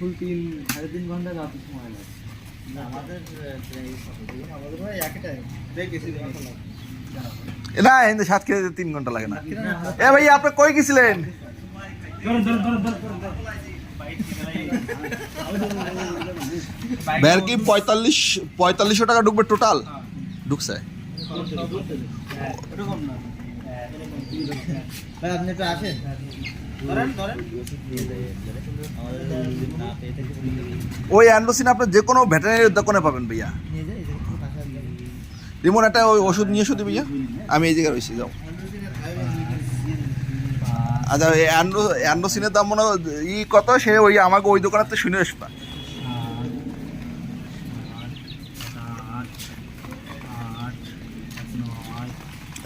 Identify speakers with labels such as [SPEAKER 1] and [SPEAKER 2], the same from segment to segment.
[SPEAKER 1] ফুল তিন সাড়ে তিন ঘণ্টা যাতে সময় লাগে।
[SPEAKER 2] না সাত খেতে তিন ঘণ্টা লাগে না। এ ভাই আপনি কই গেছিলেন? কি পঁয়তাল্লিশ পঁয়তাল্লিশশো টাকা ঢুকবে টোটাল? ঢুকছে।
[SPEAKER 3] আপনি একটু আসেন।
[SPEAKER 2] ওই অ্যান্ডোসিন আপনি যে কোনো ভেটেরিনারি দোকানে পাবেন ভাইয়া। রিমন একটা ওই ওষুধ নিয়ে এসো ভাইয়া। আমি এই জায়গায় রয়েছি, যাও। আচ্ছা অ্যান্ডোসিনের দাম মনে ই কত? সে ওই আমাকে ওই দোকানেতে শুনে আসবা।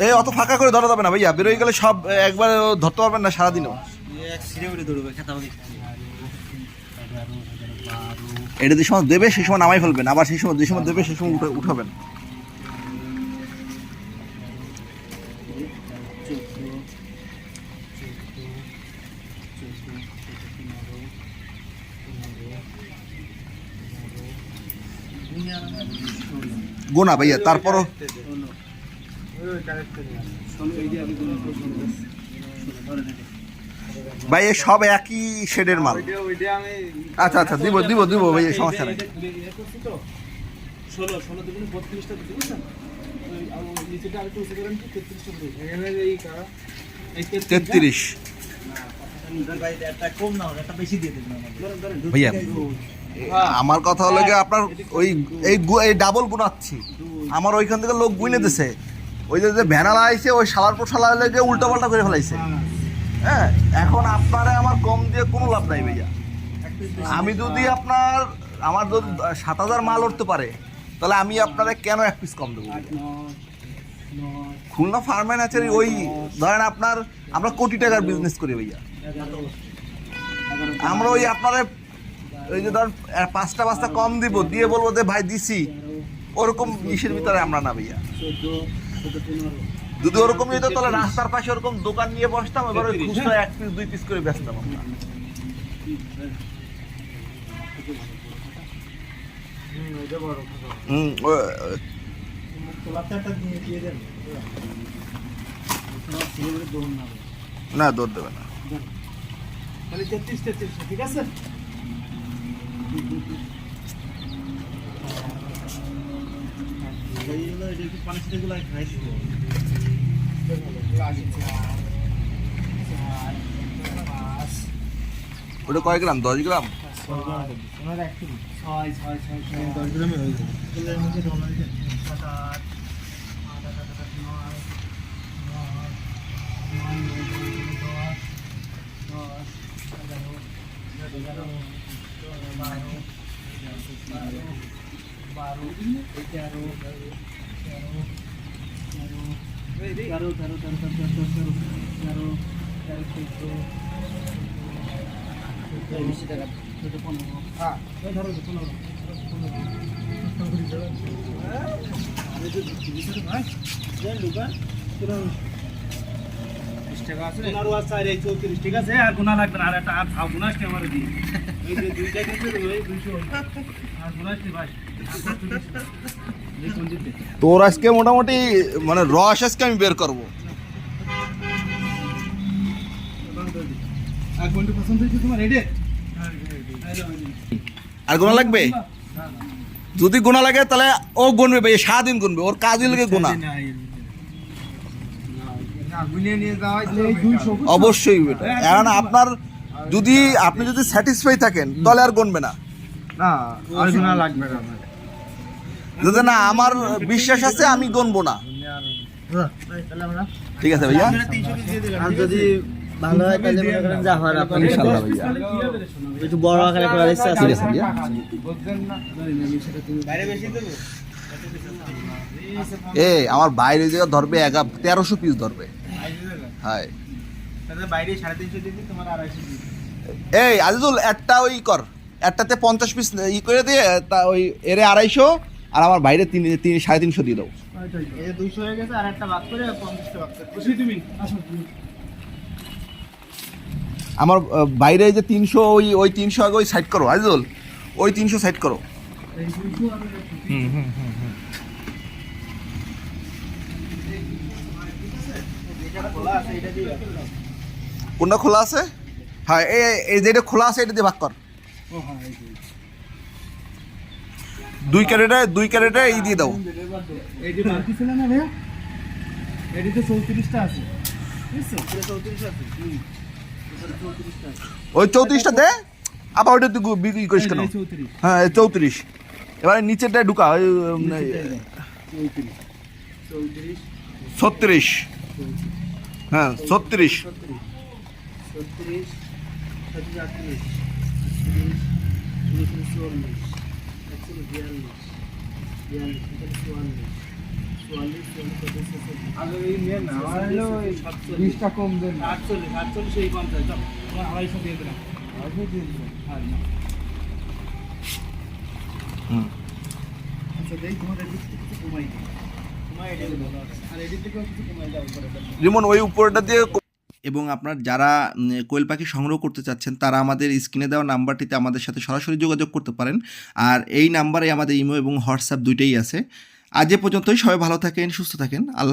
[SPEAKER 2] এই অত ফাঁকা করে ধরা যাবে না ভাইয়া। বেরোয় গেলে সব একবার ধরতে পারবেন না সারাদিনও।
[SPEAKER 3] এক সিঁড়ে উঠে দৌড়বে খেতাবাদি
[SPEAKER 2] এটা যে সময় দেবে সেই সময় নামাই ফেলবেন আবার সেই সময় যে সময় দেবে সেই সময় উঠে উঠাবেন। গোনা ভাইয়া তারপরও ভাই সব একই শেডের মাল। আচ্ছা আচ্ছা দিব দিব দিব, ভাই সমস্যা নেই। তেত্রিশ। আমার কথা হলো কি আপনার ওই, এই এই ডাবল গুণাচ্ছি আমার ওইখান থেকে লোক গুনে দিছে। ওই যে ভ্যানালা আইছে, ওই সালার পর সালা উল্টা পাল্টা করে ফেলাইছে। হ্যাঁ এখন আপনারে আমার কম দিয়ে কোনো লাভ নাই ভাইয়া। আমি যদি আপনার, আমার যদি সাত হাজার মাল উঠতে পারে, তাহলে আমি আপনারে কেন এক পিস কম দেবো? খুলনা ফার্মে আছে ওই ধরেন আপনার, আমরা কোটি টাকার বিজনেস করি ভাইয়া। আমরা ওই আপনার, ওই যে ধর পাঁচটা পাঁচটা কম দিব, দিয়ে বলব যে, ভাই, দিছি। ওরকম ইসের ভিতরে আমরা না ভাইয়া। যদি ওরকম যেত তাহলে রাস্তার পাশে ওরকম দোকান নিয়ে বসতাম, এবার ওই খুচরা এক পিস দুই পিস করে বেচতাম আমরা।
[SPEAKER 1] হুম না
[SPEAKER 2] দৌড় দেবে না।
[SPEAKER 1] ঠিক আছে?
[SPEAKER 3] এইগুলো এটা একটু পানি ছিটে গুলো খাইছি
[SPEAKER 2] ওটা কয় গ্রাম দশ গ্রাম
[SPEAKER 1] ছয় ছয় ছয় ছয়
[SPEAKER 3] দশ গ্রামে হয়ে যাবে এগুলোর মধ্যে রওনা দিতে সাত আট
[SPEAKER 1] আট আট আট আট নয় নয় নয় নয় দশ দশ এগারো এগারো বারো બારો અગિયારો અગિયારો અગિયારો અગિયારો અગિયારો અગિયારો અગિયારો ચૌદો
[SPEAKER 3] চৌদ্দশো টাকা
[SPEAKER 1] চৌদ্দ পনেরো হ্যাঁ ধরো পনেরো পনেরো হ্যাঁ দোকান আর চার এই চৌত্রিশ ঠিক আছে আর গুণা লাগবে না আর একটা আর খাও গুণাস আমার দিয়ে এই যে দুইটা দিতে ওই দুইশো আর গুণাস নি ভাই দেখুন দিতে
[SPEAKER 2] তোর আজকে মোটামুটি মানে রস আজকে আমি বের করব।
[SPEAKER 1] আর কোনটা পছন্দ হয়েছে তোমার এডে
[SPEAKER 2] আর গোনা লাগবে? যদি গোনা লাগে, তাহলে ও গুনবে ভাই, সারাদিন গুনবে, ওর কাজই লাগে গোনা অবশ্যই বেটা এখন আপনার যদি আপনি যদি স্যাটিসফাই থাকেন তাহলে আর গুনবে না।
[SPEAKER 1] না আর গুণা লাগবে না
[SPEAKER 2] যদি না আমার বিশ্বাস আছে আমি গুনবো না। ঠিক আছে ভাইয়া?
[SPEAKER 3] যদি ভালো হয় তাহলে মনে করেন যা হয় আপনার।
[SPEAKER 2] ইনশাআল্লাহ ভাইয়া।
[SPEAKER 3] একটু বড় আকারে করার ইচ্ছা আছে।
[SPEAKER 2] ঠিক আছে ভাইয়া।
[SPEAKER 3] বাইরে বেশি দেবো
[SPEAKER 2] এ আমার বাইরে যে ধরবে এগা তেরোশো পিস ধরবে। হ্যাঁ। এই আজিজুল একটা ওই কর। একটাতে পঞ্চাশ পিস ই করে দিয়ে তা ওই এরে আড়াইশো আর আমার বাইরে তিন তিন সাড়ে তিনশো দিয়ে দাও।
[SPEAKER 3] যে দুইশো হয়ে গেছে আর একটা ভাগ করে পঞ্চাশটা ভাগ করে।
[SPEAKER 1] তুমি আসো।
[SPEAKER 2] আমার বাইরে এই যে তিনশো ওই ওই তিনশো আগে ওই সাইড করো আইজল ওই তিনশো সাইড করো। হুম হুম হুম হুম
[SPEAKER 3] যেটা খোলা আছে এটা দিয়ে
[SPEAKER 2] কোনটা খোলা আছে? হ্যাঁ এই এই যেটা খোলা আছে এটা দিয়ে ভাগ কর। দুই ক্যারেটে দুই ক্যারেটে এই দিয়ে দাও। ওই চৌত্রিশটা দে। আবার ওইটা তুই বিক্রি করিস কেন? হ্যাঁ চৌত্রিশ। এবারে নিচেরটায় ঢুকা ছত্রিশ। হ্যাঁ ছত্রিশ
[SPEAKER 3] ছত্রিশ ছত্রিশ আটত্রিশ উনত্রিশ চুয়াল্লিশ একচল্লিশ বিয়াল্লিশ বিয়াল্লিশ চুয়াল্লিশ চুয়াল্লিশ চুয়াল্লিশ
[SPEAKER 1] আমার বিশটা কম দেন আটচল্লিশ আটচল্লিশ এই পঞ্চাশ তোমার আড়াইশো দিয়ে দিলাম আড়াইশো দিয়ে দিলাম। আচ্ছা থেকে কিছু কমাই দিই
[SPEAKER 2] যেমন ওই উপরটা দিয়ে এবং আপনার যারা কোয়েল পাখি সংগ্রহ করতে চাচ্ছেন, তারা আমাদের স্ক্রিনে দেওয়া নাম্বারটিতে আমাদের সাথে সরাসরি যোগাযোগ করতে পারেন। আর এই নাম্বারে আমাদের ইমো এবং হোয়াটসঅ্যাপ দুইটাই আছে। আজ এ পর্যন্তই, সবাই ভালো থাকেন, সুস্থ থাকেন। আল্লাহ